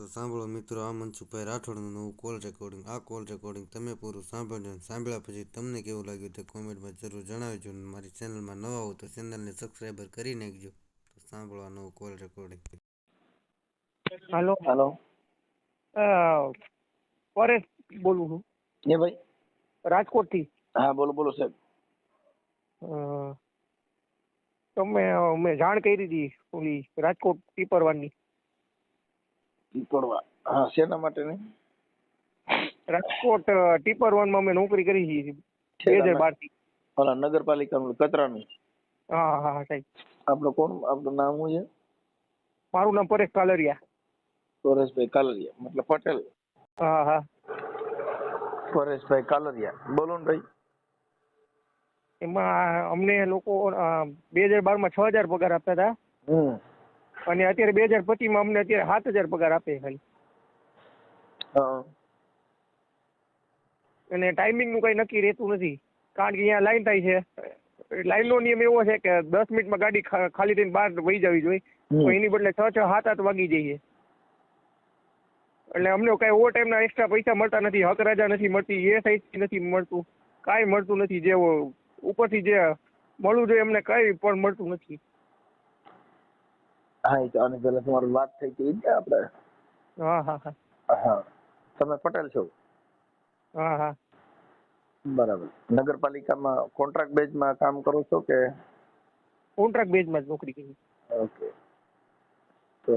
તો સાંભળો મિત્રો આ મનસુખભાઈ રાઠોડનું નવું કોલ રેકોર્ડિંગ આ કોલ રેકોર્ડિંગ તમે પૂરું સાંભળજો સાંભળ્યા પછી તમને કેવું લાગ્યું તે કોમેન્ટમાં જરૂર જણાવજો અને મારી ચેનલમાં નવા હો તો ચેનલને સબસ્ક્રાઈબર કરી નાખજો. તો સાંભળો આ નવું call recording hello hello Paresh બોલું છું. એ ભાઈ? રાજકોટથી. હા બોલો બોલો સાહેબ. તમે મેં જાણ કરી હતી ઓલી રાજકોટ ટીપરવાની પીપળવા હા શેના માટેની રાજકોટ ટીપર વનમાં મેં નોકરી કરી હતી બે હજાર બારથી ઓલા નગરપાલિકાનું કચરાનું હા હા હા સાહેબ. આપણું કોણ આપણું નામ શું છે? મારું નામ પરેશ કાલરિયા. પરેશભાઈ કાલરિયા મતલબ પટેલ. હા હા. પરેશભાઈ કાલરિયા. બોલો ને ભાઈ. એમાં અમને લોકો બે હજાર બારમાં છ હજાર પગાર આપતા હતા. અને અત્યારે બે હજાર પચીસમાં અમને અત્યારે સાત હજાર પગાર આપે ખાલી. અને ટાઈમિંગનું કઈ નક્કી રહેતું નથી. કારણ કે અહીંયા લાઈન થાય છે. લાઈનનો નિયમ એવો છે કે દસ મિનિટમાં ગાડી ખાલી થઈને બહાર વહી જવી જોઈએ. તો એની બદલે છ છ સાત આઠ વાગી જઈએ. એટલે અમને કઈ ઓવર ટાઈમના એક્સ્ટ્રા પૈસા મળતા નથી હક રાજા નથી મળતી એ સાઈડથી નથી મળતું. કાંઈ મળતું નથી. જે ઉપરથી જે મળવું જોઈએ એમને કઈ પણ મળતું નથી. હા એ તો આની પહેલા તમારી વાત થઈ હતી ને આપણે. હા હા હા. હા. તમે પટેલ છો? હા હા. બરાબર. નગરપાલિકામાં કોન્ટ્રાક્ટ બેઝમાં કામ કરો છો કે? કોન્ટ્રાક્ટ બેઝમાં જ નોકરી કરી ઓકે. તો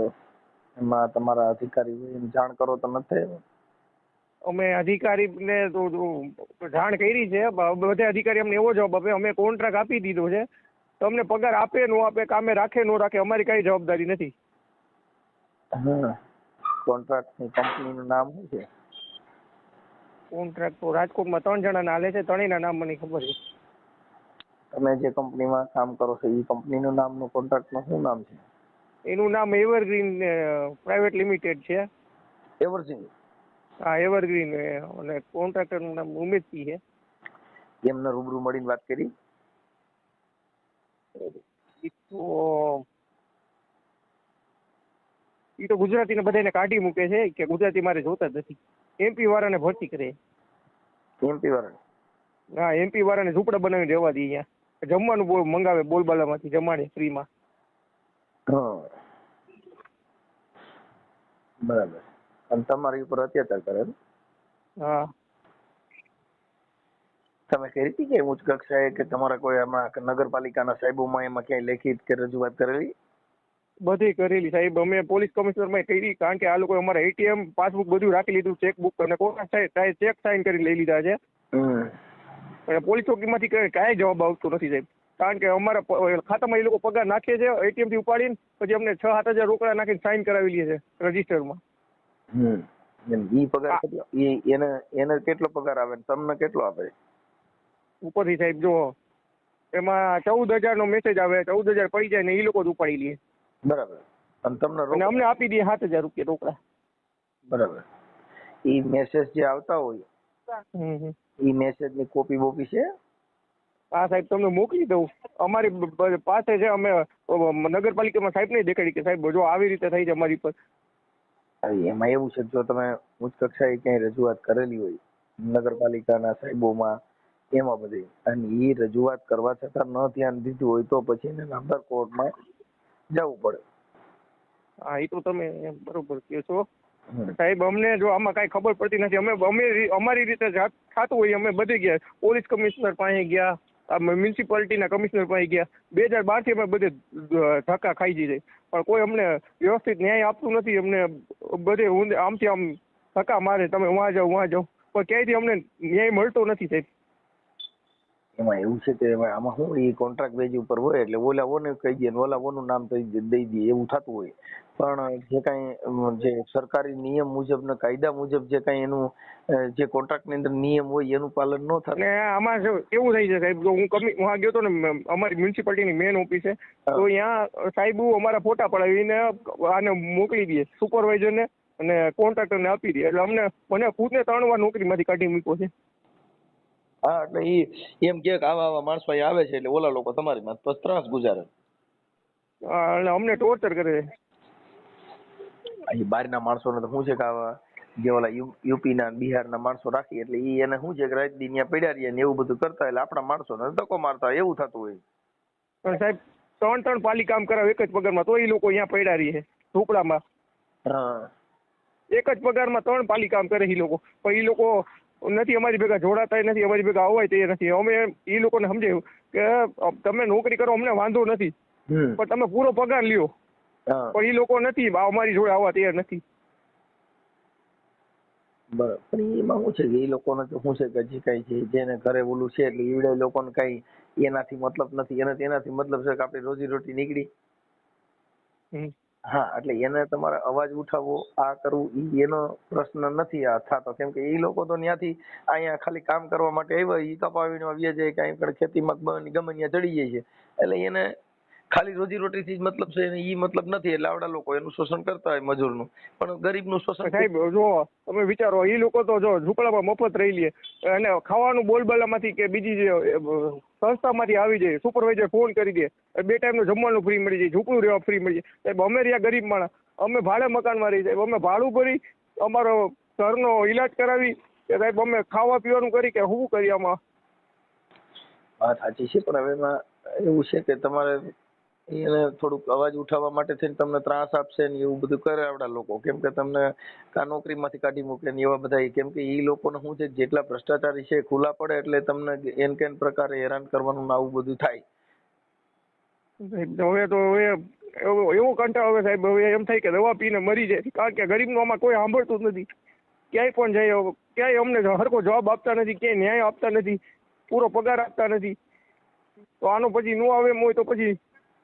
એમાં તમારા અધિકારી હોય જાણ કરો તો નથી થાય? અમે અધિકારીને તો તો જાણ કરી છે બધા અધિકારી અમને એવો જવાબ આપે અમે કોન્ટ્રાક્ટ આપી દીધો છે તો અમને પગાર આપે નો આપે કામે રાખે નો રાખે અમારી કઈ જવાબદારી નથી. કોન્ટ્રાક્ટની કંપનીનું નામ શું છે? કોન્ટ્રાક્ટ તો રાજકોટમાં ત્રણ જણાના હાલે છે ત્રણેયના નામ મને ખબર છે. તમે જે કંપનીમાં કામ કરો છો એ કંપનીનું નામનું કોન્ટ્રાક્ટનું શું નામ છે? એનું નામ એવરગ્રીન પ્રાઇવેટ લિમિટેડ છે. એવરગ્રીન હા એવરગ્રીન અને કોન્ટ્રાક્ટરનું નામ ઉમેશજી છે. એમને રૂબરૂ મળીને વાત કરી? તો ઈ તો ગુજરાતીને બધાને કાઢી મૂકે છે કે ગુજરાતી મારે જોતા જ નથી. એમપી વાળાને ભરતી કરે. એમપી વાળાને? હા એમપી વાળાને ઝૂંપડા બનાવીને રહેવા દે અહીંયા. જમવાનું બોલ મંગાવે બોલબાલામાંથી જમાડે ફ્રીમાં. બરાબર. અને તમારી ઉપર અત્યાચાર કરે? હા. તમે કરી હતી કે ઉચ્ચ કક્ષાએ કે તમારા કોઈ હમણાં નગરપાલિકાના સાહેબોમાં એમાં ક્યાંય લેખિત કે રજૂઆત કરેલી? બધી કરેલી સાહેબ. અમે પોલીસ કમિશનરમાં કરી કારણ કે આ લોકો અમારા એટીએમ પાસબુક બધું રાખી લીધું ચેકબુક અને કોના ચેક સાઇન કરી લઈ લીધા છે. અને પોલીસ ચોકીમાંથી કઈ જવાબ આવતો નથી સાહેબ. કારણ કે અમારા ખાતામાં એ લોકો પગાર નાખે છે એટીએમથી ઉપાડીને પછી અમને છ સાત હજાર રોકડા નાખીને સાઇન કરાવી લે છે રજીસ્ટરમાં. ઈ પગાર એને એને કેટલો પગાર આવે તમને કેટલો આપે? ઉપરથી સાહેબ જો એમાં ચૌદ હજારનો મેસેજ આવે ચૌદ હજાર પડી જાય ને એ લોકો જ ઉપાડી લે. બરાબર. અને તમને અને અમને આપી દે સાત હજાર રૂપિયા રોકડા. બરાબર. એ મેસેજ જે આવતા હોય હમ. મેસેજની કોપી બોપી છે? હા સાહેબ તમને મોકલી દઉં. અમારી પાસે છે અમે નગરપાલિકામાં સાહેબ નહીં દેખાડી કે સાહેબ જો આવી રીતે થઈ છે અમારી પર. એમાં એવું છે જો તમે ઉચ્ચ કક્ષાએ ક્યાંય રજૂઆત કરેલી હોય નગરપાલિકાના સાહેબોમાં એમાં બધી. અને એ રજૂઆત કરવા છતાં ન ધ્યાન દીધું હોય તો પછી એને નામદાર કોર્ટમાં જવું પડે. હા એ તો તમે બરોબર કહો છો. સાહેબ અમને જો આમાં કાંઈ ખબર પડતી નથી. અમે અમે અમારી રીતે જાત થતું હોય અમે બધે ગયા. પોલીસ કમિશનર પાસે ગયા મ્યુનિસિપાલિટીના કમિશનર પાસે ગયા. બે હજાર બારથી અમે બધે ધક્કા ખાઈ જઈએ. પણ કોઈ અમને વ્યવસ્થિત ન્યાય આપતું નથી. અમને બધે આમથી આમ ધક્કા મારે. તમે વાં જાઓ વાં જાઓ. પણ ક્યાંયથી અમને ન્યાય મળતો નથી સાહેબ? એમાં એવું છે કે એમાં આમાં શું એ કોન્ટ્રાક્ટ બેઝ ઉપર હોય એટલે ઓલા ઓને કહી દે ઓલા ઓનું નામ દઈ દે એવું થતું હોય. પણ જે કાંઈ જે સરકારી નિયમ મુજબ ને કાયદા મુજબ જે કાંઈ એનું જે કોન્ટ્રાક્ટની અંદર નિયમ હોય એનું પાલન ન થાય. થાય આમાં એવું થઈ છે સાહેબ. જો હું કમી હું ગયો હતો ને અમારી મ્યુનિસિપાલિટીની મેન ઓફિસે તો ત્યાં સાહેબ અમારા ફોટા પડાવીને આને મોકલી દઈએ સુપરવાઇઝરને અને કોન્ટ્રાક્ટરને આપી દે એટલે અમને મને ખુદને ત્રણ વાર નોકરીમાંથી કાઢી મૂક્યો છે. હા એટલે ઈ એમ કે કે આવા આવા માણસો અહીં આવે છે એટલે ઓલા લોકો તમારી માં પછી ત્રાસ ગુજારે. અને અમને ટોર્ચર કરે. છે અહીં બહારના માણસોને તો શું છે કે આવા જે ઓલા યુપી ના બિહાર ના માણસો રાખી એટલે ઈ એને શું છે કે રાત દી ત્યાં પડ્યા રહ્યા ને એવું બધું કરતા એટલે આપણા માણસોને ધક્કો મારતા હોય એવું થતું હોય. પણ સાહેબ ત્રણ ત્રણ પાલી કામ કરાવે એક જ પગારમાં તો એ લોકો અહીંયા પડ્યા રહી છે ઝૂંપડામાં હા. એક જ પગારમાં ત્રણ પાલી કામ કરે એ લોકો. પણ એ લોકો નથી અમારી ભેગા જોડાતા નથી અમારી ભેગા અવાય તે નથી. અમે એ લોકોને સમજાયું કે તમે નોકરી કરો અમને વાંધો નથી. પણ તમે પૂરો પગાર લ્યો. પણ એ લોકો નથી અમારી જોડે આવવા તૈયાર નથી. બરાબર. પણ એમાં શું છે કે એ લોકોને તો શું છે કે જે કઈ છે જેને ઘરે ઓલું છે એટલે ઈવડે લોકોને કઈ એનાથી મતલબ નથી એને એનાથી મતલબ છે કે આપણી રોજી રોટી નીકળી. હા એટલે એને તમારે અવાજ ઉઠાવવો આ કરવું એનો પ્રશ્ન નથી આ થતો. કેમ કે એ લોકો તો ત્યાંથી અહીંયા ખાલી કામ કરવા માટે આવ્યા એ કપાવીને આવ્યા જાય કે પણ ખેતીમાં ગમે ત્યાં ચડી જાય છે. એટલે એને ખાલી રોજી રોટીથી જ મતલબ છે એ ઈ મતલબ નથી. એટલે આવડા લોકો એનું શોષણ કરતા હોય મજૂરનું. પણ ગરીબનું શોષણ સાહેબ જો તમે વિચારો એ લોકો તો જો ઝૂંપડામાં મફત રહી લે. અને ખાવાનું બોલબાલામાંથી કે બીજી જે સંસ્થામાંથી આવી જાય સુપરવાઇઝર ફોન કરી દે બે ટાઈમનું જમવાનું ફ્રી મળી જાય, ઝૂંપડું રહેવા ફ્રી મળી જાય. સાહેબ, અમે રહ્યા ગરીબ માણસ, અમે ભાડે મકાનમાં રહી સાહેબ, અમે ભાડું ભરી અમારો ઘરનો ઈલાજ કરાવી કે સાહેબ, અમે ખાવા પીવાનું કરી કે શું કરી આમાં? વાત સાચી છે, પણ હવે એવું છે કે તમારે એને થોડુંક અવાજ ઉઠાવવા માટે થઈને તમને ત્રાસ આપશે ને એવું બધું કરે આવડા લોકો. કેમ કે તમને કા નોકરીમાંથી કાઢી મૂકે ને એવા બધા કેમ કે ઈ લોકોને શું છે, જેટલા ભ્રષ્ટાચારી છે ખુલ્લા પડે એટલે તમને એન કેન પ્રકારે હેરાન કરવાનું ને આવું બધું થાય. હવે તો હવે એવો કંટાળો આવે સાહેબ. હવે એમ થાય કે દવા પીને મરી જાય. કારણ કે ગરીબનું આમાં કોઈ સાંભળતું નથી. ક્યાંય પણ જાય ક્યાંય અમને હરકો જવાબ આપતા નથી, ક્યાંય ન્યાય આપતા નથી, પૂરો પગાર આપતા નથી. તો આનો પછી નો આવે એમ હોય તો પછી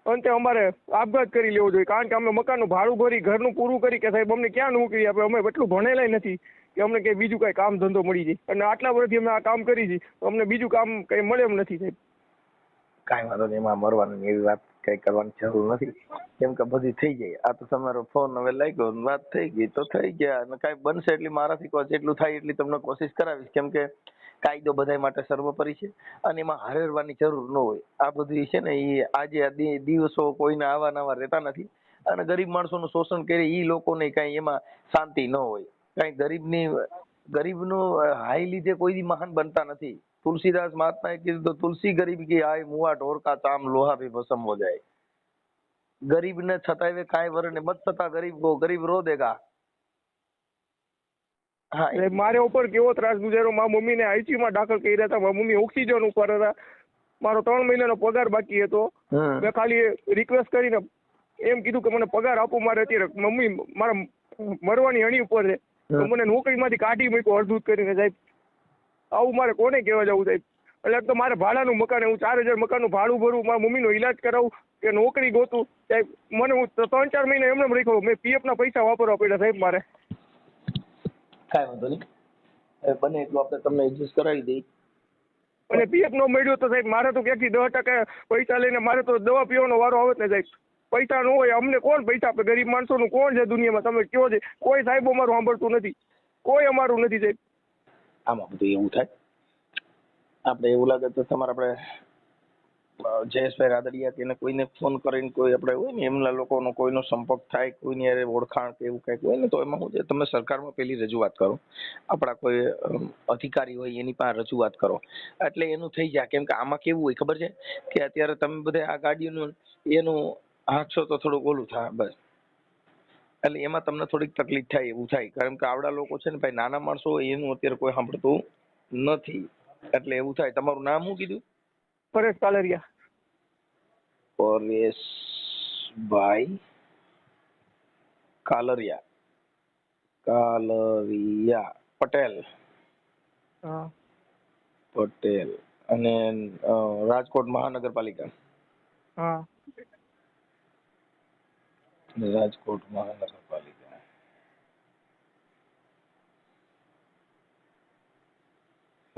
અંતે અમારે આપઘાત કરી લેવો જોઈએ. કારણ કે અમે મકાનનું ભાડું ભરી, ઘરનું પૂરું કરી કે સાહેબ, અમને ક્યાં નોકરી આપે અમે એટલું ભણેલાય નથી કે અમને કંઈ બીજું કાંઈ કામ ધંધો મળી જાય. અને આટલા વર્ષથી અમે આ કામ કરી છે, તો અમને બીજું કામ કંઈ મળે એમ નથી સાહેબ. કાંઈ વાંધો નહીં, એમાં મરવાની એવી વાત કઈ કરવાની જરૂર નથી. કેમ કે બધી થઈ જાય આ તો તમારો ફોન હવે લાગ્યો વાત થઈ ગઈ તો થઈ ગયા. અને કાંઈ બનશે એટલી મારાથી જેટલું થાય એટલી તમને કોશિશ કરાવીશ. કેમ કે કાયદો બધા માટે સર્વોપરી છે અને એમાં હારેરવાની જરૂર ન હોય. આ બધું છે ને એ આજે દિવસો કોઈને આવા નવા રહેતા નથી અને ગરીબ માણસોનું શોષણ કરે એ લોકોને કાંઈ એમાં શાંતિ ન હોય. કાંઈ ગરીબની, ગરીબનું હાઈ લીધે કોઈ મહાન બનતા નથી. તુલસીદાસ મહાત્માએ કીધું તો તુલસી ગરીબ કી આય મુવા ઢોરકા ચામ લોહા ભી ભસમ હો જાય. ગરીબ ને છતાંય કાંઈ વરને મત છતાં ગરીબ કો ગરીબ રો દેગા. સાહેબ મારે ઉપર કેવો ત્રાસ ગુજાર્યો? મારા મમ્મીને આઈસીયુમાં માં દાખલ કર્યા હતા. મારા મમ્મી ઓક્સિજન ઉપર હતા. મારો ત્રણ મહિનાનો પગાર બાકી હતો. મેં ખાલી રિક્વેસ્ટ કરીને એમ કીધું કે મને પગાર આપો મારે અત્યારે. મમ્મી મારા મરવાની અણી ઉપર છે. તો. મને નોકરીમાંથી કાઢી મૂક્યો અડધૂત કરીને સાહેબ. આવું મારે કોને કહેવા જવું સાહેબ? એટલે તો મારે ભાડાનું મકાન હું ચાર હજાર મકાનનું ભાડું ભરું મારા મમ્મીનો ઈલાજ કરાવું કે નોકરી ગોતું? સાહેબ મને હું ત્રણ ચાર મહિના એમને એમ રાખ્યો. મેં પીએફના ના પૈસા વાપરવા પડ્યા સાહેબ મારે. કાંઈ વાંધો નહીં. બને એટલું આપણે તમને એડજસ્ટ કરાવી દઈએ. અને પીએફ નો મળ્યો તો સાહેબ મારે તો ક્યાંથી દસ ટકા પૈસા લઈને મારે તો દવા પીવાનો વારો આવે ને સાહેબ. પૈસા ન હોય અમને કોણ પૈસા આપે? ગરીબ માણસોનું કોણ છે દુનિયામાં? તમે કયો છે? કોઈ સાહેબ અમારું સાંભળતું નથી. કોઈ અમારું નથી સાહેબ. આમાં બધું એવું થાય. આપણે એવું લાગે તો તમારે આપણે જયેશભાઈ રાદડિયા કે કોઈને ફોન કરીને કોઈ આપણે હોય ને, એમના લોકોનો કોઈનો સંપર્ક થાય, કોઈની યારે ઓળખાણ કે એવું કંઈક હોય ને, તો એમાં હું તમે સરકારમાં પેલી રજૂઆત કરો. આપણા કોઈ અધિકારી હોય એની પાસે રજૂઆત કરો. એટલે એનું થઈ જાય. કેમ કે આમાં કેવું હોય ખબર છે? કે અત્યારે તમે બધે આ ગાડીઓનું એનું હાંકશો તો થોડુંક ઓલું થાય, બસ. એટલે એમાં તમને થોડીક તકલીફ થાય એવું થાય. કારણ કે આવડા લોકો છે ને ભાઈ, નાના માણસો એનું અત્યારે કોઈ સાંભળતું નથી. એટલે એવું થાય. તમારું નામ શું કીધું? પરેશ કાલરિયા પરેશભાઈ કાલરિયા કાલરિયા પટેલ હા પટેલ અને રાજકોટ મહાનગરપાલિકા હા રાજકોટ મહાનગરપાલિકા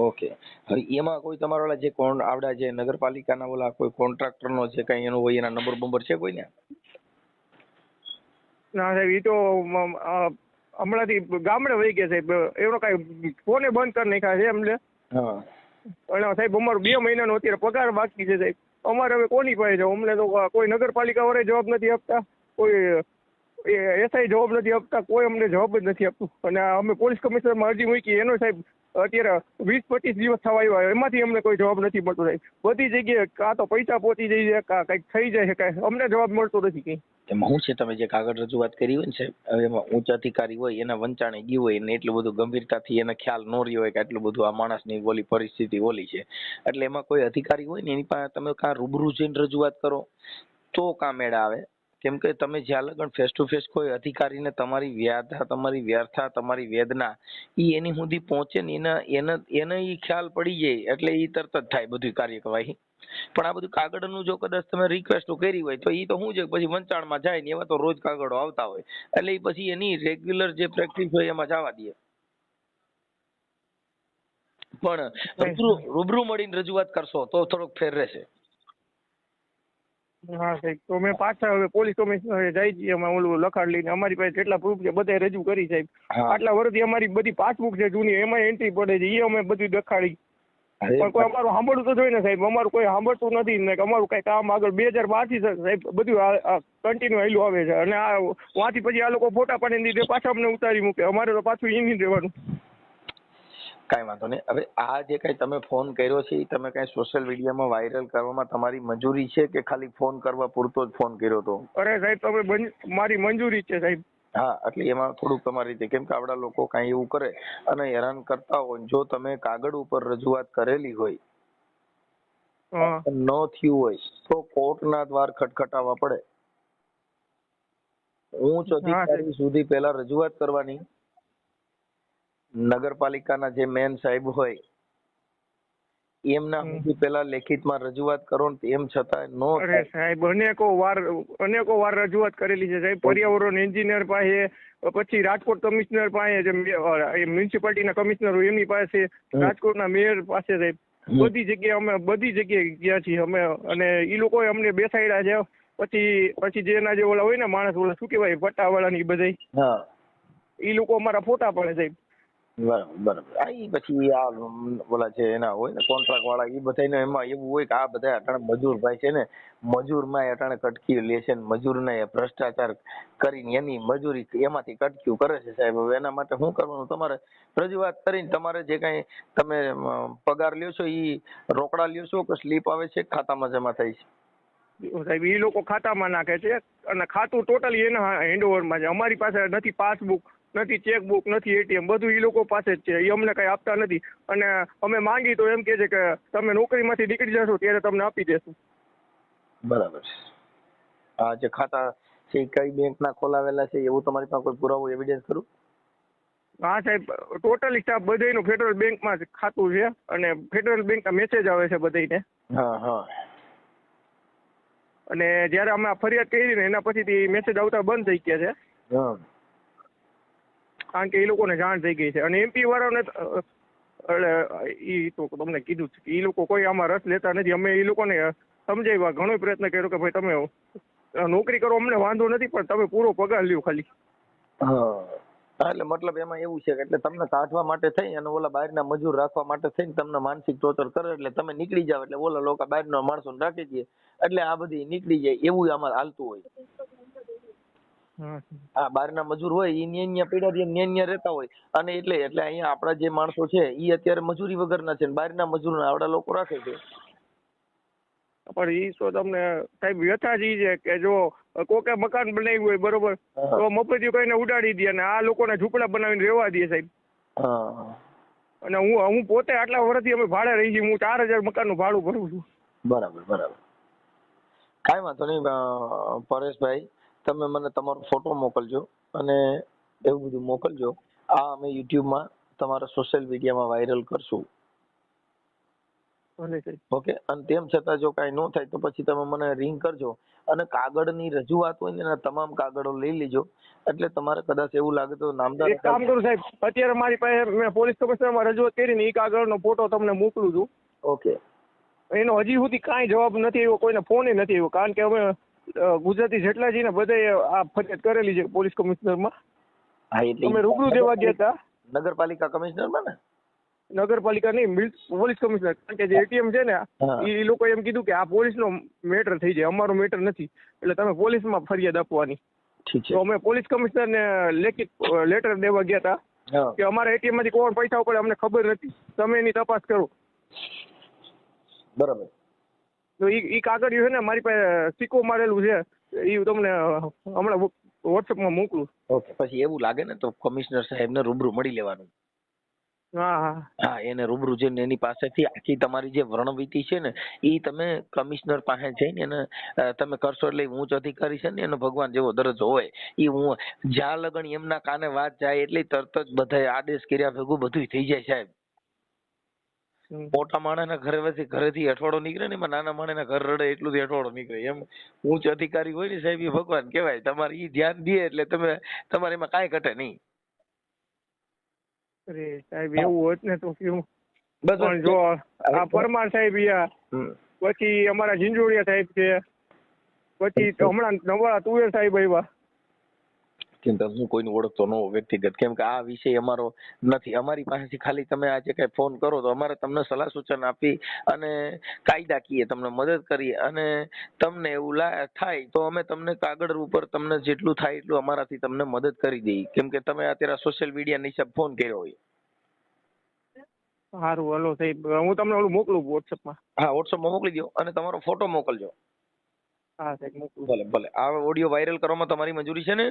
ઓકે હવે એમાં કોઈ તમારા ઓલા જે કોણ આવડા જે નગરપાલિકાના ઓલા કોઈ કોન્ટ્રાક્ટર નો જે કઈ એનો હોય એના નંબર બંબર છે કોઈને? ના સાહેબ એ તો હમણાંથી ગામડે વહી ગયા સાહેબ. એનો કાંઈ ફોને બંધ કરી નાખ્યા છે એમને. હા. અને સાહેબ અમારું બે મહિનાનો અત્યારે પગાર બાકી છે સાહેબ. અમારે હવે કોની પાસે જવું? અમને તો કોઈ નગરપાલિકા વાળા જવાબ નથી આપતા. કોઈ એ એસઆઈ જવાબ નથી આપતા. કોઈ અમને જવાબ જ નથી આપતું. અને અમે પોલીસ કમિશનરમાં અરજી મૂકી. એનો સાહેબ અત્યારે વીસ પચીસ દિવસ થવા આવ્યા એમાંથી અમને કોઈ જવાબ નથી મળતો સાહેબ. બધી જગ્યાએ કાં તો પૈસા પહોંચી જાય છે, કાં કંઈક થઈ જાય છે, કાંઈ. અમને જવાબ મળતો નથી કંઈ. એમાં શું છે તમે જે કાગળ રજૂઆત કરી હોય ને એમાં ઉચ્ચ અધિકારી હોય, એના વંચાણે ગયું હોય ને એટલું બધું ગંભીરતાથી એને ખ્યાલ ન રહ્યો હોય કે આટલું બધું આ માણસની ઓલી પરિસ્થિતિ ઓલી છે. એટલે એમાં કોઈ અધિકારી હોય ને એની પાસે તમે કાં રૂબરૂ જઈને રજૂઆત કરો, તો કાં મેળ આવે? કેમ કે તમે જ્યાં લગન ફેસ ટુ ફેસ કોઈ અધિકારીને તમારી વ્યાધા તમારી વ્યર્થા તમારી વેદના એ એની સુધી પહોંચે ને એના એને એને એ ખ્યાલ પડી જાય એટલે એ તરત જ થાય બધી કાર્યવાહી. પણ આ બધું કાગળનું જો કદાચ તમે રિક્વેસ્ટ કરી હોય તો ઈ તો શું છે પછી વંચાણમાં જાય ને એવા તો રોજ કાગળો આવતા હોય. એટલે એ પછી એની રેગ્યુલર જે પ્રેક્ટિસ હોય એમાં જવા દે. પણ રૂબરૂ રૂબરૂ મળીને રજૂઆત કરશો તો થોડોક ફેર રહેશે. હા સાહેબ. તો મેં પાછા હવે પોલીસ કમિશનરે જાય છીએ અમે ઓલું લખાણ લઈને અમારી પાસે જેટલા પ્રૂફ છે બધા રજૂ કરી સાહેબ. આટલા વર્ષથી અમારી બધી પાસબુક છે જૂની એમાં એન્ટ્રી પડે છે એ અમે બધું દેખાડી. પણ કોઈ અમારું સાંભળવું તો જોઈએ ને સાહેબ અમારું કોઈ સાંભળતું નથી ને અમારું કઈ કામ આગળ બે હજાર બારથી સાહેબ બધું કન્ટિન્યુ હેલું આવે છે. અને આ વાંચી પછી આ લોકો ફોટા પાડીને દીધે પાછા અમને ઉતારી મૂકે. અમારે તો પાછું એ નહીં રહેવાનું. કાંઈ વાંધો નહીં. હવે આ જે કાંઈ તમે ફોન કર્યો છે એ તમે કાંઈ સોશિયલ મીડિયામાં વાયરલ કરવામાં તમારી મંજૂરી છે કે ખાલી ફોન કરવા પૂરતો જ ફોન કર્યો તો? અરે સાહેબ તમે મારી મંજૂરી છે સાહેબ. હા એટલે એમાં થોડુંક તમારી રીતે કેમ કે આપડા લોકો કાંઈ એવું કરે અને હેરાન કરતા હોય. જો તમે કાગળ ઉપર રજૂઆત કરેલી હોય ન થયું હોય તો કોર્ટના દ્વાર ખટખટાવા પડે. ઉચ્ચ અધિકારી સુધી પહેલા રજૂઆત કરવાની. નગરપાલિકાના જે મેન સાહેબ હોય એમના. સુધી પહેલા લેખિતમાં રજૂઆત કરો ને એમ છતાં નો અરે સાહેબ અનેકો વાર અનેકો વાર રજૂઆત કરેલી છે સાહેબ. પર્યાવરણ એન્જિનિયર પાસે પછી રાજકોટ કમિશનર પાસે જે મ્યુનિસિપાલિટીના કમિશનર હોય એમની પાસે રાજકોટના મેયર પાસે સાહેબ. બધી જગ્યાએ અમે બધી જગ્યાએ ગયા છીએ અમે. અને એ લોકોએ અમને બેસાડ્યા છે. પછી પછી જેના જે ઓલા હોય ને માણસ ઓલા શું કહેવાય પટ્ટાવાળા ની બધા એ ઈ લોકો અમારા ફોટા પડે સાહેબ. બરાબર આ પછી આ ઓલા છે એના હોય ને કોન્ટ્રાક્ટ વાળા એ બધાને એમાં એવું હોય કે આ બધા અટાણે મજૂર ભાઈ છે ને મજૂરમાં અટાણે કટકી લે છે ને, મજૂરને ભ્રષ્ટાચાર કરીને એની મજૂરી એમાંથી કટક્યું કરે છે સાહેબ. હવે એના માટે શું કરવાનું? તમારે રજૂઆત કરીને તમારે જે કાંઈ તમે પગાર લ્યો છો એ રોકડા લ્યો છો કે સ્લીપ આવે છે, ખાતામાં જમા થાય છે? સાહેબ એ લોકો ખાતામાં નાખે છે અને ખાતું ટોટલી એના હેન્ડઓવરમાં છે. અમારી પાસે નથી પાસબુક. નથી ચેકબુક નથી એટીએમ બધું એ લોકો પાસે જ છે. એ અમને કઈ આપતા નથી. અને અમે માંગી તો એમ કે છે કે તમે નોકરીમાંથી નીકળી જશો ત્યારે તમને આપી દેશું. બરાબર આ જે ખાતા છે કઈ બેંકના ખોલાવેલા છે એવું તમારી પાસે કોઈ પુરાવો એવિડન્સ ખરું? હા સાહેબ ટોટલી સ્ટાફ બધાયનું ફેડરલ બેંકમાં જ ખાતું છે અને ફેડરલ બેંકના મેસેજ આવે છે બધાયને. હા હા. અને જ્યારે અમે ફરિયાદ કરી ને એના પછીથી મેસેજ આવતા બંધ થઈ ગયા છે. હા. કારણ કે એ લોકોને જાણ થઈ ગઈ છે. અને એમપી વાળાને એટલે એ તો તમને કીધું છે કે એ લોકો કોઈ આમાં રસ લેતા નથી. અમે એ લોકોને સમજાવ્યા, ઘણો પ્રયત્ન કર્યો કે ભાઈ તમે નોકરી કરો, અમને વાંધો નથી, પણ તમે પૂરો પગાર લ્યો ખાલી. એટલે મતલબ એમાં એવું છે કે એટલે તમને કાઢવા માટે થઈ અને ઓલા બહારના મજૂર રાખવા માટે થઈને તમને માનસિક ટોર્ચર કરે એટલે તમે નીકળી જાવ એટલે ઓલા લોકો બહારના માણસોને રાખી દે એટલે આ બધી નીકળી જાય એવું આમાં હાલતું હોય. આ બહારના મજૂર હોય એ ન્યા ન્યા પડ્યા દે ન્યા ન્યા રહેતા હોય. અને એટલે એટલે અહીંયા આપણા જે માણસો છે એ અત્યારે મજૂરી વગરના છે ને બહારના મજૂર આવડા લોકો રાખે છે. પણ એ તો તમને સાહેબ વ્યથા જ છે કે જો કોકે મકાન બનાવ્યું હોય બરોબર? તો મફતી કઈને ઉડાડી દે અને આ લોકોને ઝૂંપડા બનાવીને રહેવા દે સાહેબ. અને હું હું પોતે આટલા વર્ષથી અમે ભાડે રહી છીએ હું ચાર હજાર મકાનનું ભાડું ભરું છું. બરાબર બરાબર. કાંઈ વાંધો નહીં પરેશભાઈ તમે મને તમારો ફોટો મોકલજો અને એવું બધું મોકલજો. આ અમે યુટ્યુબમાં તમારા સોશિયલ મીડિયામાં વાયરલ કરશું. ઓકે અને તેમ છતાં જો કાંઈ ન થાય તો પછી તમે મને રિંગ કરજો. અને કાગળની રજૂઆત હોય ને એના તમામ કાગળો લઈ લેજો. એટલે તમારે કદાચ એવું લાગે તો નામદાર એક કામ કરું સાહેબ અત્યારે મારી પાસે મેં પોલીસ કમિશનરમાં રજૂઆત કરીને એ કાગળનો ફોટો તમને મોકલું છું. ઓકે એનો હજી સુધી કાંઈ જવાબ નથી આવ્યો કોઈને ફોન નથી આવ્યો. કારણ કે અમે ગુજરાતી જેટલા છે ને બધાએ આ ફરિયાદ કરેલી છે પોલીસ કમિશનરમાં? હા એટલે તમે રૂબરૂ દેવા ગયા હતા નગરપાલિકા કમિશનરમાં ને? નગરપાલિકા નહીં પોલીસ કમિશનર. કારણ કે જે એટીએમ છે ને એ લોકો એમ કીધું કે આ પોલીસનો મેટર થઈ જાય અમારો મેટર નથી. એટલે તમે પોલીસમાં ફરિયાદ આપવાની. ઠીક છે. તો અમે પોલીસ કમિશનરને લેખિત લેટર દેવા ગયા હતા કે અમારા એટીએમમાંથી કોણ પૈસા ઉપડે અમને ખબર નથી. તમે એની તપાસ કરો. બરાબર. તો એ ઈ કાગળિયું છે ને મારી પાસે સિક્કો મારેલું છે. એ તમને હમણાં વોટ્સઅપમાં મોકલું. ઓકે પછી એવું લાગે ને તો કમિશનર સાહેબને રૂબરૂ મળી લેવાનું. હા હા. એને રૂબરૂ જઈને એની પાસેથી આખી તમારી જે વર્ણવિતિ છે ને એ તમે કમિશનર પાસે જઈને એને તમે કરશો એટલે ઉચ્ચ અધિકારી છે ને એનો ભગવાન જેવો દરજ્જો હોય. એ હું જ્યાં લગન એમના કાને વાત જાય એટલે તરત જ બધાય આદેશ કર્યા ભેગું બધું થઈ જાય સાહેબ. મોટા માણસના ઘરે પછી ઘરેથી અઠવાડો નીકળે ને એમાં નાના માણસના ઘર રડે એટલું થી અઠવાડો નીકળે. એમ ઉચ્ચ અધિકારી હોય ને સાહેબ એ ભગવાન કહેવાય તમારે ઈ ધ્યાન દે એટલે તમે તમારે એમાં કાંઈ ઘટે નહીં. અરે સાહેબ એવું હોત ને તો કેવું? બસ પણ જો આ પરમાર સાહેબ યા પછી અમારા ઝીંઝોડિયા સાહેબ છે. પછી હમણાં નવા તુવેર સાહેબ આવ્યા. કે હું કોઈને ઓળખતો ન વ્યક્તિગત. કેમ કે આ વિષય અમારો નથી. અમારી પાસેથી ખાલી તમે આજે કઈ ફોન કરો તો અમારે તમને સલાહ સૂચન આપી અને કાયદાકીય તમને મદદ કરી અને તમને એવું થાય તો અમે તમને કાગળ ઉપર તમને જેટલું થાય એટલું અમારાથી તમને મદદ કરી દઈએ. કેમ કે તમે અત્યારે સોશિયલ મીડિયા હિસાબ ફોન કર્યો હોય. સારું હલો સાહેબ. હું તમને ઓલું મોકલું વોટ્સઅપમાં હા વોટ્સઅપમાં મોકલી દો અને તમારો ફોટો મોકલજો. હા સાહેબ મોકલું. ભલે ભલે. આ ઓડિયો વાયરલ કરવામાં તમારી મંજૂરી છે ને?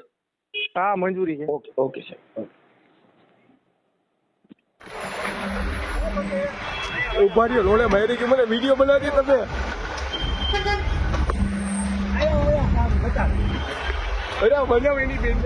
હા મંજૂરી છે. ઓકે ઓકે સાહેબ. ઊભા રહ્યો લોડે મારી કે મને વીડિયો બનાવી દે તમે. અરે મને એની બેન